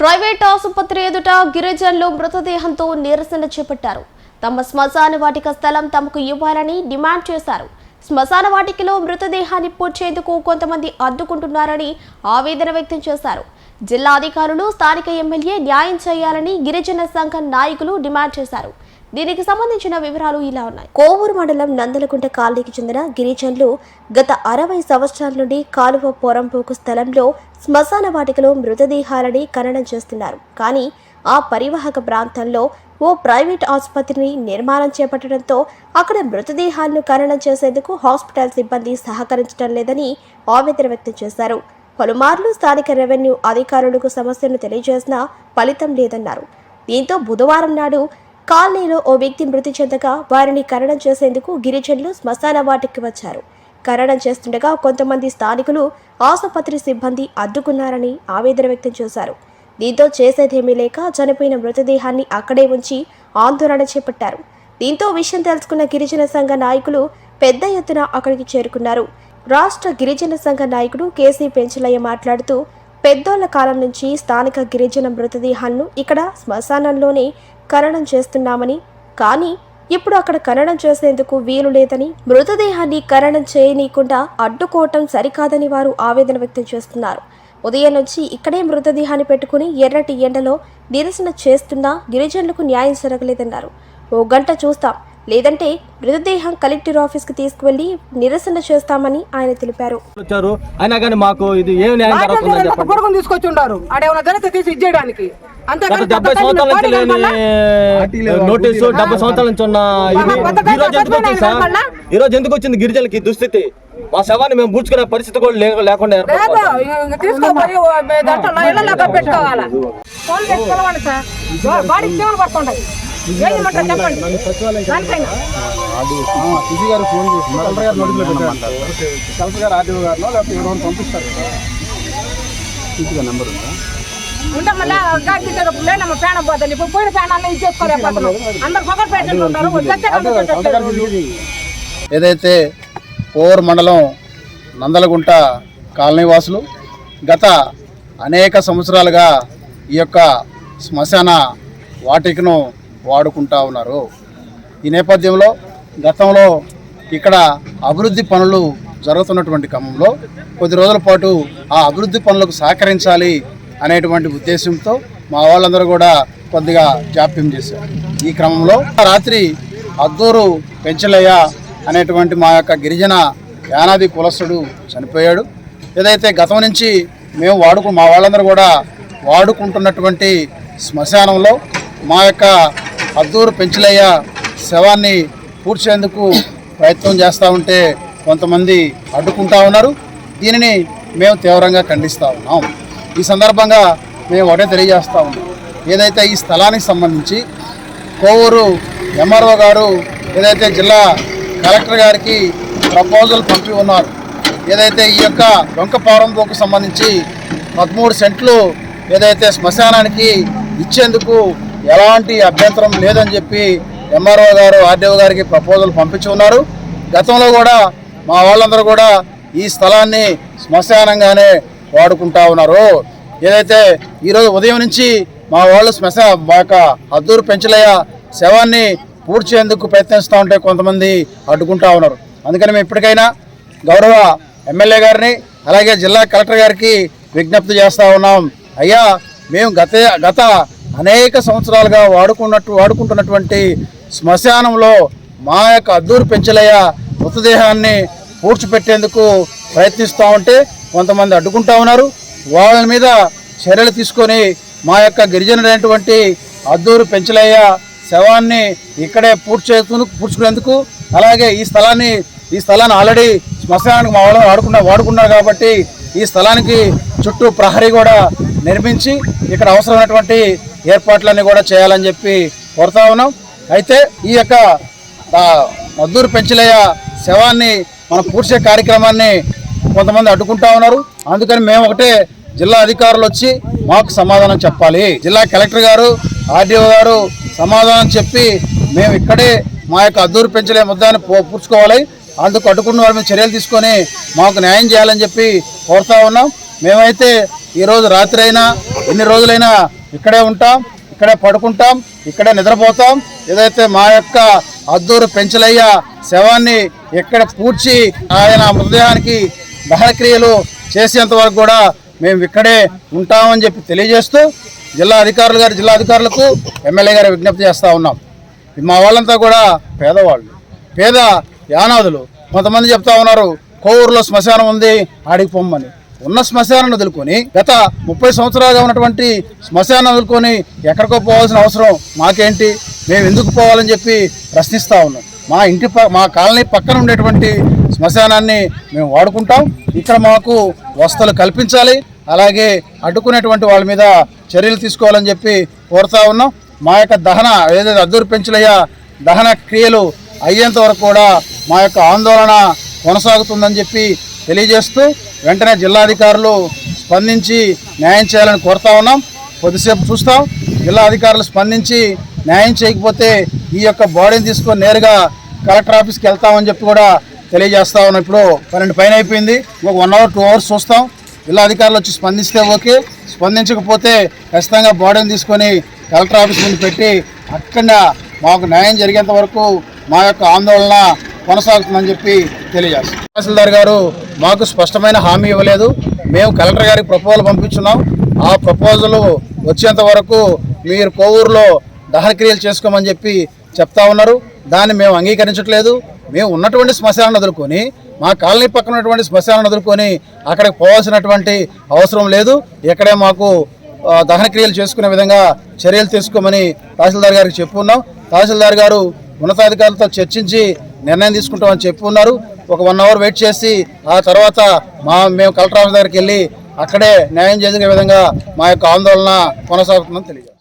Private ఆసుపత్రి ఎదుట గిరిజనులు మృతదేహంతో నిరసన చేపట్టారు. తమ శ్మశాన వాటిక స్థలం తమకు ఇవ్వాలని డిమాండ్ చేశారు. శ్మశాన వాటికలో మృతదేహాన్ని పూడ్చేందుకు కొంతమంది అడ్డుకుంటున్నారని ఆవేదన వ్యక్తం చేశారు. జిల్లా అధికారులు స్థానిక ఎమ్మెల్యే న్యాయం చేయాలని గిరిజన సంఘం నాయకులు డిమాండ్ చేశారు. దీనికి సంబంధించిన వివరాలు ఇలా ఉన్నాయి. కోవూరు మండలం నందలకుంట కాలనీకి చెందిన గిరిజనులు గత అరవై సంవత్సరాల నుండి కాలువ పొరంపోకు స్థలంలో శ్మశాన వాటికలో మృతదేహాలని ఖననం చేస్తున్నారు. కానీ ఆ పరివాహక ప్రాంతంలో ఓ ప్రైవేట్ ఆసుపత్రిని నిర్మాణం చేపట్టడంతో అక్కడ మృతదేహాలను ఖననం చేసేందుకు హాస్పిటల్ సిబ్బంది సహకరించడం లేదని ఆవేదన వ్యక్తం చేశారు. పలుమార్లు స్థానిక రెవెన్యూ అధికారులకు సమస్యను తెలియజేసినా ఫలితం లేదన్నారు. దీంతో బుధవారం నాడు కాలనీలో ఓ వ్యక్తి మృతి చెందగా వారిని కరణం చేసేందుకు గిరిజనులు శ్మశాన వాటికి వచ్చారు. కరణం చేస్తుండగా కొంతమంది స్థానికులు ఆసుపత్రి సిబ్బంది అడ్డుకున్నారని ఆవేదన వ్యక్తం చేశారు. దీంతో చేసేదేమీ లేక చనిపోయిన మృతదేహాన్ని అక్కడే ఉంచి ఆందోళన చేపట్టారు. దీంతో విషయం తెలుసుకున్న గిరిజన సంఘ నాయకులు పెద్ద ఎత్తున అక్కడికి చేరుకున్నారు. రాష్ట్ర గిరిజన సంఘ నాయకుడు కేసీ పెంచలయ్య మాట్లాడుతూ పెద్దోళ్ళ కాలం నుంచి స్థానిక గిరిజన మృతదేహాలను ఇక్కడ శ్మశానంలోనే ఖననం చేస్తున్నామని కానీ ఇప్పుడు అక్కడ ఖననం చేసేందుకు వీలు లేదని మృతదేహాన్ని ఖననం చేయనీయకుండా అడ్డుకోవటం సరికాదని వారు ఆవేదన వ్యక్తం చేస్తున్నారు. ఉదయం నుంచి ఇక్కడే మృతదేహాన్ని పెట్టుకుని ఎర్రటి ఎండలో నిరసన చేస్తున్నా గిరిజనులకు న్యాయం జరగలేదన్నారు. ఓ గంట చూస్తాం. లేదంటే మృతదేహం కలెక్టర్ ఆఫీస్కి తీసుకువెళ్ళి నిరసన చేస్తామని ఆయన తెలిపారు. అయినా కానీ మాకు ఇది ఏం న్యాయం తీసి ఇచ్చేయడానికి. డెబ్బై సంవత్సరాల నుంచి లేని నోటీసు డెబ్బై సంవత్సరాల నుంచి ఉన్న ఇది కొత్త ఈ రోజు ఎందుకు వచ్చింది సార్? మళ్ళా? ఈ రోజు ఎందుకు వచ్చింది గిరిజనులకి ఈ దుస్థితి? మా శవాన్ని మేము పూడ్చుకునే పరిస్థితి కూడా లేకుండా ఏర్పడుతుంది చెప్పండి. దానిపైన సిసి గారు ఫోన్ చేసి కలెక్టర్ గారు నోటీసులో పెట్టారు కలెక్టర్ గారు గారిలో లేకపోతే ఎవరైనా పంపిస్తారు. కదా నెంబర్ ఉందా? ఉంటే మళ్ళీ? గాడి ఫ్యాన్ ఇప్పుడు పోయిన ఫ్యాన్ అన్న అందరు పొగర్ ఏదైతే కోర్ మండలం నందలగుంట కాలనీ వాసులు గత అనేక సంవత్సరాలుగా ఈ యొక్క శ్మశాన వాటికను వాడుకుంటా ఉన్నారు. ఈ నేపథ్యంలో గతంలో ఇక్కడ అభివృద్ధి పనులు జరుగుతున్నటువంటి క్రమంలో కొద్ది రోజుల పాటు ఆ అభివృద్ధి పనులకు సహకరించాలి అనేటువంటి ఉద్దేశంతో మా వాళ్ళందరూ కూడా కొద్దిగా జాప్యం చేశారు. ఈ క్రమంలో రాత్రి అద్దూరు పెంచలయ్య అనేటువంటి మా యొక్క గిరిజన యానాది కులస్తుడు చనిపోయాడు. ఏదైతే గతం నుంచి మేము వాడుకు మా వాళ్ళందరూ కూడా వాడుకుంటున్నటువంటి శ్మశానంలో మా యొక్క అద్దూరు పెంచలయ్య శవాన్ని పూడ్చేందుకు ప్రయత్నం చేస్తూ ఉంటే కొంతమంది అడ్డుకుంటా ఉన్నారు. దీనిని మేము తీవ్రంగా ఖండిస్తూ ఉన్నాం. ఈ సందర్భంగా మేము ఒకటే తెలియజేస్తూ ఉన్నాం. ఏదైతే ఈ స్థలానికి సంబంధించి కోవూరు ఎంఆర్ఓ గారు ఏదైతే జిల్లా కలెక్టర్ గారికి ప్రపోజల్ పంపి ఉన్నారు. ఏదైతే ఈ యొక్క డొంకపారంపోకు సంబంధించి పదమూడు సెంట్లు ఏదైతే శ్మశానానికి ఇచ్చేందుకు ఎలాంటి అభ్యంతరం లేదని చెప్పి ఎంఆర్ఓ గారు ఆర్డీఓ గారికి ప్రపోజల్ పంపించి ఉన్నారు. గతంలో కూడా మా వాళ్ళందరూ కూడా ఈ స్థలాన్ని శ్మశానంగానే వాడుకుంటా ఉన్నారు. ఏదైతే ఈరోజు ఉదయం నుంచి మా వాళ్ళు శ్మశ మా యొక్క అద్దూరు పెంచలయ్య శవాన్ని పూడ్చేందుకు ప్రయత్నిస్తూ ఉంటే కొంతమంది అడ్డుకుంటా ఉన్నారు. అందుకని మేము ఇప్పటికైనా గౌరవ ఎమ్మెల్యే గారిని అలాగే జిల్లా కలెక్టర్ గారికి విజ్ఞప్తి చేస్తూ ఉన్నాం. అయ్యా మేము గత గత అనేక సంవత్సరాలుగా వాడుకున్నట్టు వాడుకుంటున్నటువంటి శ్మశానంలో మా యొక్క అద్దూరు పెంచలయ్య మృతదేహాన్ని పూడ్చిపెట్టేందుకు ప్రయత్నిస్తూ ఉంటే కొంతమంది అడ్డుకుంటా ఉన్నారు. వాళ్ళ మీద చర్యలు తీసుకొని మా యొక్క గిరిజనుడైనటువంటి అద్దూరు పెంచలయ్య శవాన్ని ఇక్కడే పూడ్చే పూడ్చుకునేందుకు అలాగే ఈ స్థలాన్ని ఈ స్థలాన్ని ఆల్రెడీ శ్మశానానికి మా వాళ్ళు వాడుకున్న వాడుకున్నారు కాబట్టి ఈ స్థలానికి చుట్టూ ప్రహరీ కూడా నిర్మించి ఇక్కడ అవసరమైనటువంటి ఏర్పాట్లన్నీ కూడా చేయాలని చెప్పి కోరుతా ఉన్నాం. అయితే ఈ యొక్క మద్దూరు పెంచలయ్య శవాన్ని మనం పూడ్చే కార్యక్రమాన్ని కొంతమంది అడ్డుకుంటా ఉన్నారు. అందుకని మేము ఒకటే జిల్లా అధికారులు వచ్చి మాకు సమాధానం చెప్పాలి. జిల్లా కలెక్టర్ గారు ఆర్డీఓ గారు సమాధానం చెప్పి మేము ఇక్కడే మా యొక్క అద్దూరు పెంచలే ముద్దాన్ని పూ- పూడ్చుకోవాలి. అందుకు అడ్డుకున్న వారి మీద చర్యలు తీసుకొని మాకు న్యాయం చేయాలని చెప్పి కోరుతా ఉన్నాం. మేమైతే ఈరోజు రాత్రి అయినా ఎన్ని రోజులైనా ఇక్కడే ఉంటాం ఇక్కడే పడుకుంటాం ఇక్కడే నిద్రపోతాం. ఏదైతే మా యొక్క అద్దూరు పెంచలయ్య శవాన్ని ఇక్కడ పూడ్చి ఆయన మృతదేహానికి దహనక్రియలు చేసేంత వరకు కూడా మేము ఇక్కడే ఉంటామని చెప్పి తెలియజేస్తూ జిల్లా అధికారులు గారు జిల్లా అధికారులకు ఎమ్మెల్యే గారు విజ్ఞప్తి చేస్తూ ఉన్నాం. మా వాళ్ళంతా కూడా పేదవాళ్ళు పేద యానాదులు. కొంతమంది చెప్తా ఉన్నారు కోవూరులో శ్మశానం ఉంది ఆడికి పొమ్మని. ఉన్న శ్మశానాన్ని వదులుకొని గత ముప్పై సంవత్సరాలుగా ఉన్నటువంటి శ్మశానం వదులుకొని ఎక్కడికో పోవాల్సిన అవసరం మాకేంటి? మేము ఎందుకు పోవాలని చెప్పి ప్రశ్నిస్తూ ఉన్నాం. మా ఇంటి ప మా కాలనీ పక్కన ఉండేటువంటి శ్మశానాన్ని మేము వాడుకుంటాం. ఇక్కడ మాకు వసతులు కల్పించాలి. అలాగే అడ్డుకునేటువంటి వాళ్ళ మీద చర్యలు తీసుకోవాలని చెప్పి కోరుతా ఉన్నాం. మా యొక్క దహన ఏదైతే అద్దూరు పెంచులయ్య దహన క్రియలు అయ్యేంత వరకు కూడా మా యొక్క ఆందోళన కొనసాగుతుందని చెప్పి తెలియజేస్తూ వెంటనే జిల్లాధికారులు స్పందించి న్యాయం చేయాలని కోరుతా ఉన్నాం. కొద్దిసేపు చూస్తాం. జిల్లా అధికారులు స్పందించి న్యాయం చేయకపోతే ఈ యొక్క బాడీని తీసుకొని నేరుగా కలెక్టర్ ఆఫీస్కి వెళ్తామని చెప్పి కూడా తెలియజేస్తా ఉన్నాం. ఇప్పుడు పన్నెండు పైన అయిపోయింది. ఒక వన్ అవర్ టూ అవర్స్ చూస్తాం. జిల్లా అధికారులు వచ్చి స్పందిస్తే ఓకే. స్పందించకపోతే ఖచ్చితంగా బాడీని తీసుకొని కలెక్టర్ ఆఫీస్ ముందు పెట్టి అక్కడ మాకు న్యాయం జరిగేంత వరకు మా యొక్క ఆందోళన కొనసాగుతుందని చెప్పి తెలియజేస్తాం తహసీల్దార్ గారు మాకు స్పష్టమైన హామీ ఇవ్వలేదు. మేము కలెక్టర్ గారికి ప్రపోజల్ పంపించున్నాం. ఆ ప్రపోజల్ వచ్చేంత వరకు మీరు కోవూరులో దహనక్రియలు చేసుకోమని చెప్పి చెప్తా ఉన్నారు. దాన్ని మేము అంగీకరించట్లేదు. మేము ఉన్నటువంటి శ్మశానాన్ని వదులుకొని మా కాలనీ పక్కన ఉన్నటువంటి శ్మశానాన్ని వదులుకొని అక్కడికి పోవాల్సినటువంటి అవసరం లేదు. ఇక్కడే మాకు దహనక్రియలు దహన క్రియలు చేసుకునే విధంగా చర్యలు తీసుకోమని తహసీల్దార్ గారికి చెప్పున్నాం. తహసీల్దార్ గారు ఉన్నతాధికారులతో చర్చించి నిర్ణయం తీసుకుంటామని చెప్పి ఉన్నారు. ఒక వన్ అవర్ వెయిట్ చేసి ఆ తర్వాత మా మేము కలెక్టర్ ఆఫీస్ దగ్గరికి వెళ్ళి అక్కడే న్యాయం చేసే విధంగా మా యొక్క ఆందోళన కొనసాగుతుందని తెలియజేస్తాం.